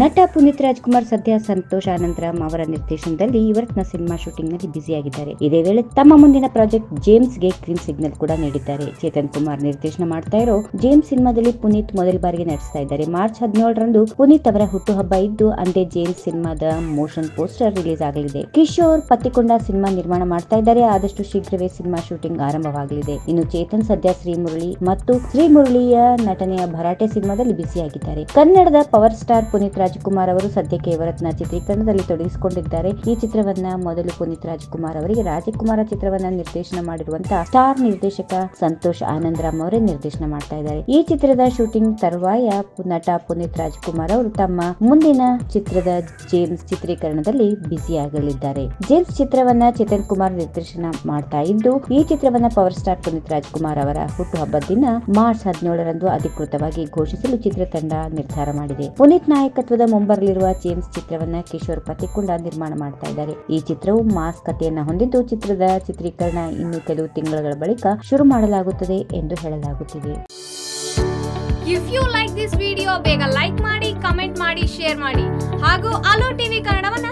ನಟ ಪುನೀತ್ ರಾಜ್ಕುಮಾರ್, ಸದ್ಯ ಸಂತೋಷ್ ಆನಂದರಾಮ್ ಅವರ ನಿರ್ದೇಶನದಲ್ಲಿ ಇವತ್ತಿನ ಸಿನಿಮಾ ಶೂಟಿಂಗ್ನಲ್ಲಿ ಬ್ಯುಸಿಯಾಗಿದ್ದಾರೆ. ಇದೇ ವೇಳೆ ತಮ್ಮ ಮುಂದಿನ ಪ್ರಾಜೆಕ್ಟ್ ಜೇಮ್ಸ್ಗೆ ಗ್ರೀನ್ ಸಿಗ್ನಲ್ ಕೂಡ ನೀಡಿದ್ದಾರೆ. ಚೇತನ್ ಕುಮಾರ್ ನಿರ್ದೇಶನ ಮಾಡ್ತಾ ಇರೋ ಜೇಮ್ಸ್ ಸಿನಿಮಾದಲ್ಲಿ ಪುನೀತ್ ಮೊದಲ ಬಾರಿಗೆ ನಟಿಸ್ತಾ ಇದ್ದಾರೆ. ಮಾರ್ಚ್ ಹದಿನೇಳರಂದು ಪುನೀತ್ ಅವರ ಹುಟ್ಟುಹಬ್ಬ ಇದ್ದು, ಅಂದೇ ಜೇಮ್ಸ್ ಸಿನಿಮಾದ ಮೋಷನ್ ಪೋಸ್ಟರ್ ರಿಲೀಸ್ ಆಗಲಿದೆ. ಕಿಶೋರ್ ಪತ್ತಿಕೊಂಡ ಸಿನಿಮಾ ನಿರ್ಮಾಣ ಮಾಡ್ತಾ ಇದ್ದಾರೆ. ಆದಷ್ಟು ಶೀಘ್ರವೇ ಸಿನಿಮಾ ಶೂಟಿಂಗ್ ಆರಂಭವಾಗಲಿದೆ. ಇನ್ನು ಚೇತನ್, ಸದ್ಯ ಶ್ರೀ ಮುರಳಿ ಮತ್ತು ಶ್ರೀ ಮುರಳಿಯ ನಟನೆಯ ಭರಾಟೆ ಸಿನಿಮಾದಲ್ಲಿ ಬ್ಯುಸಿಯಾಗಿದ್ದಾರೆ. ಕನ್ನಡದ ಪವರ್ ಸ್ಟಾರ್ ಪುನೀತ್ ರಾಜ್ಕುಮಾರ್ ಅವರು ಸದ್ಯಕ್ಕೆ ಯುವರತ್ನ ಚಿತ್ರೀಕರಣದಲ್ಲಿ ತೊಡಗಿಸಿಕೊಂಡಿದ್ದಾರೆ. ಈ ಚಿತ್ರವನ್ನ ಮೊದಲು ಪುನೀತ್ ರಾಜ್ಕುಮಾರ್ ಅವರಿಗೆ ರಾಜಕುಮಾರ ಚಿತ್ರವನ್ನ ನಿರ್ದೇಶನ ಮಾಡಿರುವಂತಹ ಸ್ಟಾರ್ ನಿರ್ದೇಶಕ ಸಂತೋಷ್ ಆನಂದರಾಮ್ ಅವರೇ ನಿರ್ದೇಶನ ಮಾಡ್ತಾ ಇದ್ದಾರೆ. ಈ ಚಿತ್ರದ ಶೂಟಿಂಗ್ ತರುವಾಯ ನಟ ಪುನೀತ್ ರಾಜ್ಕುಮಾರ್ ಅವರು ತಮ್ಮ ಮುಂದಿನ ಚಿತ್ರದ ಜೇಮ್ಸ್ ಚಿತ್ರೀಕರಣದಲ್ಲಿ ಬ್ಯುಸಿಯಾಗಲಿದ್ದಾರೆ ಜೇಮ್ಸ್ ಚಿತ್ರವನ್ನ ಚೇತನ್ ಕುಮಾರ್ ನಿರ್ದೇಶನ ಮಾಡ್ತಾ ಇದ್ದು, ಈ ಚಿತ್ರವನ್ನ ಪವರ್ ಸ್ಟಾರ್ ಪುನೀತ್ ರಾಜ್ಕುಮಾರ್ ಅವರ ಹುಟ್ಟುಹಬ್ಬದ ದಿನ ಮಾರ್ಚ್ ಹದಿನೇಳರಂದು ಅಧಿಕೃತವಾಗಿ ಘೋಷಿಸಲು ಚಿತ್ರತಂಡ ನಿರ್ಧಾರ ಮಾಡಿದೆ. ಪುನೀತ್ ನಾಯಕತ್ವದ ಮುಂಬರಲಿರುವ ಜೇಮ್ಸ್ ಚಿತ್ರವನ್ನ ಕಿಶೋರ್ ಪತಿಕುಂಡ ನಿರ್ಮಾಣ ಮಾಡ್ತಾ ಇದ್ದಾರೆ. ಈ ಚಿತ್ರವು ಮಾಸ್ ಕಥೆಯನ್ನ ಹೊಂದಿದ್ದು ಚಿತ್ರದ ಚಿತ್ರೀಕರಣ ಇನ್ನು ಕೆಲವು ತಿಂಗಳ ಬಳಿಕ ಶುರು ಮಾಡಲಾಗುತ್ತದೆ ಎಂದು ಹೇಳಲಾಗುತ್ತಿದೆ. If you like this video ಬೇಗ ಲೈಕ್ ಮಾಡಿ ಕಮೆಂಟ್ ಮಾಡಿ ಶೇರ್ ಮಾಡಿ. ಹಾಗೂ ಅಲೋ ಟಿವಿ ಕನ್ನಡವನ್ನ